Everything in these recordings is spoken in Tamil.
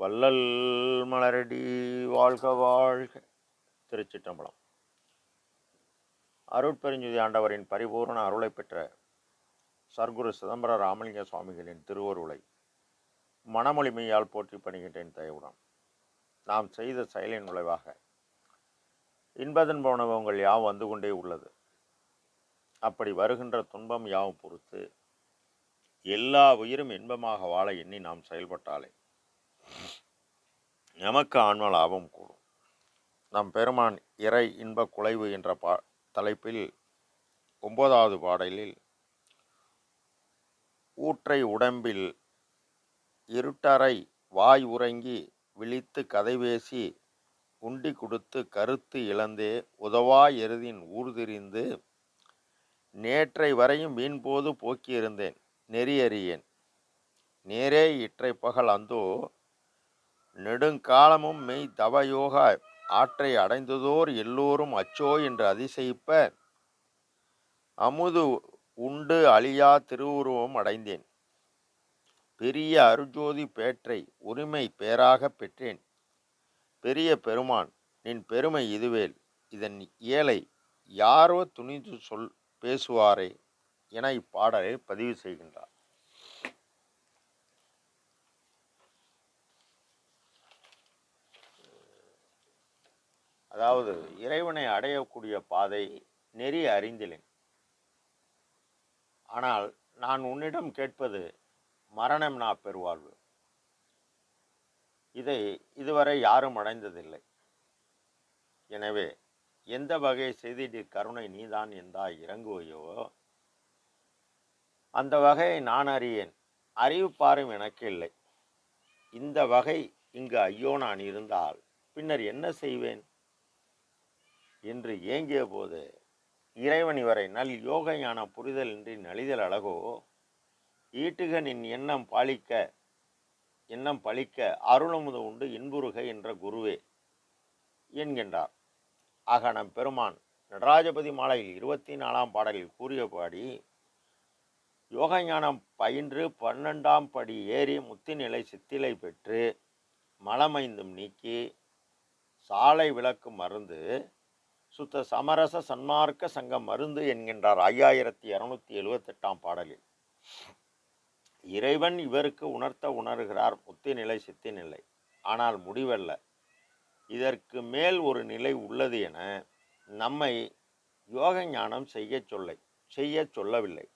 வள்ளல் மலரடி வாழ்க வாழ்க. திருச்சிற்றம்பலம். அருட்பெருஞ்சுதி ஆண்டவரின் பரிபூர்ண அருளை பெற்ற சர்க்குரு சிதம்பர ராமலிங்க சுவாமிகளின் திருவருளை மனமொழிமையால் போற்றி பணிகின்றேன் தயவுடன். நாம் செய்த செயலின் விளைவாக இன்பதன் போனவங்கள் யாவும் வந்து கொண்டே உள்ளது. அப்படி வருகின்ற துன்பம் யாவும் பொறுத்து எல்லா உயிரும் இன்பமாக வாழ எண்ணி நாம் செயல்பட்டாலே நமக்கு ஆன்ம லாபம் கூடும். நம் பெருமான் இறை இன்ப குலைவு என்ற பா தலைப்பில் ஒன்பதாவது பாடலில் ஊற்றை உடம்பில் இருட்டறை வாய் உறங்கி விழித்து கதை பேசி உண்டி கொடுத்து கருத்து இழந்தே உதவா எருதின் ஊர்திரிந்து நேற்றை வரையும் வீண்போது போக்கியிருந்தேன் நெறியறியேன் நேரே இற்றை பகல் அந்தோ நெடுங்காலமும் மெய் தவயோக ஆற்றை அடைந்ததோர் எல்லோரும் அச்சோ என்று அதிசயிப்ப. அமுது உண்டு அழியா திருவுருவம் அடைந்தேன். பெரிய அருஜோதி பேற்றை உரிமை பேராக பெற்றேன். பெரிய பெருமான் நின் பெருமை இதுவேல். இதன் ஏழை யாரோ துணிந்து சொல் பேசுவாரே என இப்பாடலை பதிவு செய்கின்றார். அதாவது இறைவனை அடையக்கூடிய பாதை நெறி அறிந்திலேன். ஆனால் நான் உன்னிடம் கேட்பது மரணம் நா பெருவாழ்வு. இதை இதுவரை யாரும் அடைந்ததில்லை. எனவே எந்த வகை செய்திடு கருணை நீதான் எந்தா இறங்குவையோ அந்த வகையை நான் அறியேன். அறிவிப்பாரும் எனக்கு இல்லை. இந்த வகை இங்கு ஐயோ நான் இருந்தால் பின்னர் என்ன செய்வேன்? என்று ஏங்கிய போது இறைவன் இவரை நல் யோக ஞான புரிதல் இன்றி நலிதல் அழகோ? ஈட்டுக நின் எண்ணம் பாலிக்க எண்ணம் பழிக்க அருளமுது உண்டு இன்புருக என்ற குருவே என்கின்றார். ஆக நம் பெருமான் நடராஜபதி மாலையில் இருபத்தி நாலாம் பாடலில் கூறியபடி யோக ஞானம் பயின்று பன்னெண்டாம் படி ஏறி முத்திநிலை சித்திலை பெற்று மலமைந்தும் நீக்கி சாலை விளக்கு மருந்து சுத்த சமரச சன்மார்க்க சங்கம் மருந்து என்கின்றார் ஐயாயிரத்தி இரநூத்தி எழுவத்தெட்டாம் பாடலில். இறைவன் இவருக்கு உணர்த்த உணர்கிறார் முத்தி நிலை சித்தி நிலை ஆனால் முடிவல்ல. இதற்கு மேல் ஒரு நிலை உள்ளது என நம்மை யோக ஞானம் செய்ய சொல்லை செய்ய சொல்லவில்லை.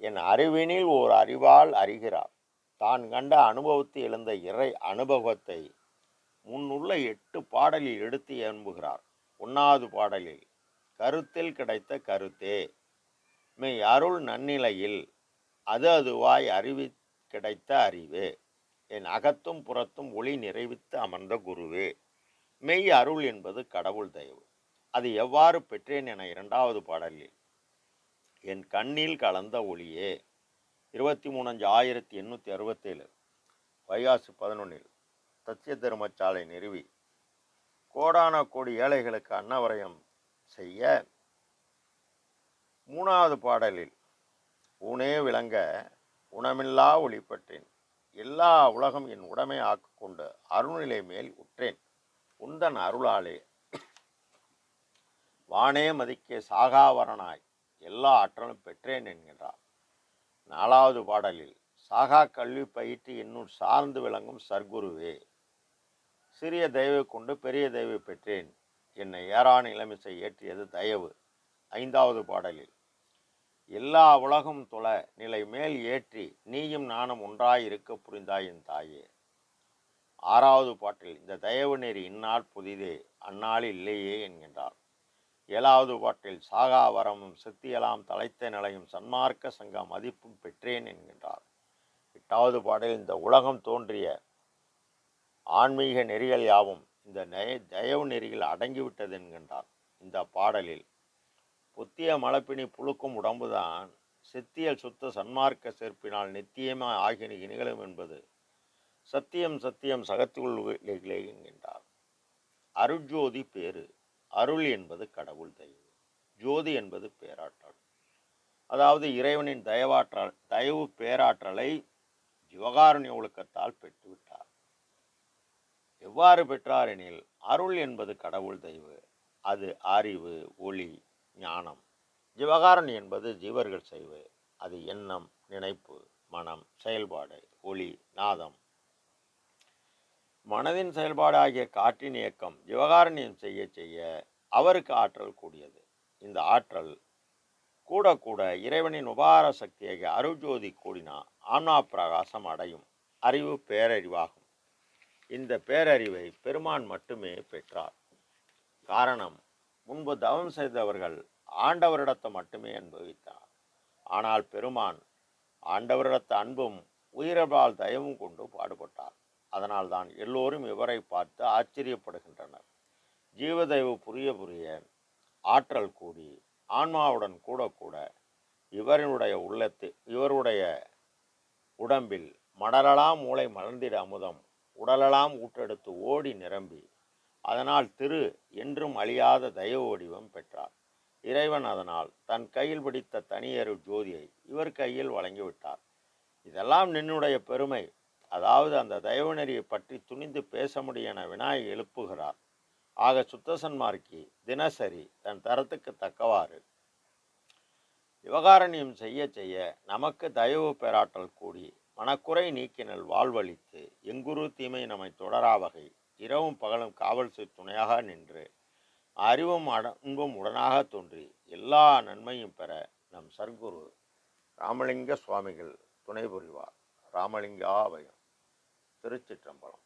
என் அறிவினில் ஓர் அறிவால் அறிகிறார். தான் கண்ட அனுபவத்தில் எழுந்த இறை அனுபவத்தை முன்னுள்ள எட்டு பாடலில் எடுத்து எம்புகிறார் ஒன்றாவது பாடலில். கருத்தில் கிடைத்த கருத்தே. மெய் அருள் நன்னிலையில் அது அதுவாய் அறிவி கிடைத்த அறிவே. என் அகத்தும் புறத்தும் ஒளி நிறைவித்து அமர்ந்த குருவே. மெய் அருள் என்பது கடவுள் தயவு. அது எவ்வாறு பெற்றேன் என இரண்டாவது பாடலில். என் கண்ணில் கலந்த ஒளியே. இருபத்தி மூணஞ்சு ஆயிரத்தி எண்ணூற்றி அறுபத்தேழு. வைகாசி பதினொன்றில் சத்திய தர்மச்சாலை நிறுவி கோடான கோடி ஏழைகளுக்கு அன்னவரையம் செய்ய மூணாவது பாடலில் ஊனே விளங்க உணமில்லா ஒளிப்பட்டேன். எல்லா உலகம் என் உடைமை ஆக்கிக்கொண்டு அருள்நிலை மேல் உற்றேன். உந்தன் அருளாலே வானே மதிக்க சாகாவரனாய். எல்லா ஆற்றலும் பெற்றேன் என்கின்றார் நாலாவது பாடலில் சாகா கல்வி பயிற்று என்னுள் சார்ந்து விளங்கும் சர்க்குருவே. சிறிய தயவை கொண்டு பெரிய தயவை பெற்றேன். என்னை ஏறான இளமிசை ஏற்றியது தயவு. ஐந்தாவது பாடலில் எல்லா உலகம் துள நிலை மேல் ஏற்றி நீயும் நானும் ஒன்றாய் இருக்க புரிந்தாய் என் தாயே ஆறாவது பாட்டில் இந்த தயவு நெறி இந்நாள் புதிதே அந்நாளில் இல்லையே என்கின்றார். ஏழாவது பாட்டில் சாகா வரமும் சித்தியலாம் தலைத்த நிலையும் சன்மார்க்க சங்க மதிப்பும் பெற்றேன் என்கின்றார். எட்டாவது பாடலில் இந்த உலகம் தோன்றிய ஆன்மீக நெறிகள் யாவும் இந்த நய தயவு நெறியில் அடங்கிவிட்டது என்கின்றார் இந்த பாடலில் புத்திய மலப்பினி புழுக்கும் உடம்புதான் சித்தியல் சுத்த சன்மார்க்க சேர்ப்பினால் நித்தியமாக ஆகிய நிகழும் என்பது சத்தியம் சத்தியம் சகத்துள்ளே என்கின்றார். அருட்ஜோதி பேரு அருள் என்பது கடவுள் தெய்வம் ஜோதி என்பது பேராற்றல். அதாவது இறைவனின் தயவாற்றல் தயவு பேராற்றலை ஜிவகாருண்ய ஒழுக்கத்தால் பெற்றுவிட்டார். எவ்வாறு பெற்றார் எனில் அருள் என்பது கடவுள் தெய்வு அது அறிவு ஒளி ஞானம். ஜிவகாரணி என்பது ஜீவர்கள் செய்வு அது எண்ணம் நினைப்பு மனம் செயல்பாடு ஒளி நாதம். மனதின் செயல்பாடு ஆகிய காற்றின் இயக்கம் ஜிவகாரண்யம் செய்ய செய்ய அவருக்கு ஆற்றல் கூடியது. இந்த ஆற்றல் கூட கூட இறைவனின் உபார சக்தியாகிய அருஜோதி கூடினா ஆன்மா பிரகாசம் அடையும். அறிவு பேரறிவாகும். இந்த பேரறிவை பெருமான் மட்டுமே பெற்றார். காரணம் முன்பு தவம் செய்தவர்கள் ஆண்டவரிடத்தை மட்டுமே அனுபவித்தார். ஆனால் பெருமான் ஆண்டவரிடத்த அன்பும் உயிரபால் தயவும் கொண்டு பாடுபட்டார். அதனால்தான் எல்லோரும் இவரை பார்த்து ஆச்சரியப்படுகின்றனர். ஜீவதயவு புரிய புரிய ஆற்றல் கூடி ஆன்மாவுடன் கூட கூட இவருடைய உள்ளத்து இவருடைய உடம்பில் மடலலாம் மூளை மலர்ந்திட அமுதம் உடலெல்லாம் ஊட்டெடுத்து ஓடி நிரம்பி அதனால் திரு என்றும் அழியாத தய வடிவம் பெற்றார். இறைவன் அதனால் தன் கையில் பிடித்த தனியரு ஜோதியை இவர் கையில் வழங்கிவிட்டார். இதெல்லாம் நின்னுடைய பெருமை. அதாவது அந்த தயவுநெறியை பற்றி துணிந்து பேச முடியன என வினாய் எழுப்புகிறார். ஆக சுத்தசன்மார்க்கி தினசரி தன் தரத்துக்கு தக்கவாறு விவகாரணியம் செய்ய செய்ய நமக்கு தயவு பெறாட்டல் கூடி மனக்குறை நீக்கினல் வாழ்வழித்து எங்குரு தீமை நம்மை தொடரா வகை இரவும் பகலும் காவல் செய் துணையாக நின்று அறிவும் அடங்கும் உடனாக தோன்றி எல்லா நன்மையும் பெற நம் சர்க்குரு ராமலிங்க சுவாமிகள் துணை புரிவார். ராமலிங்கா அபயம் திருச்சிற்றம்பலம்.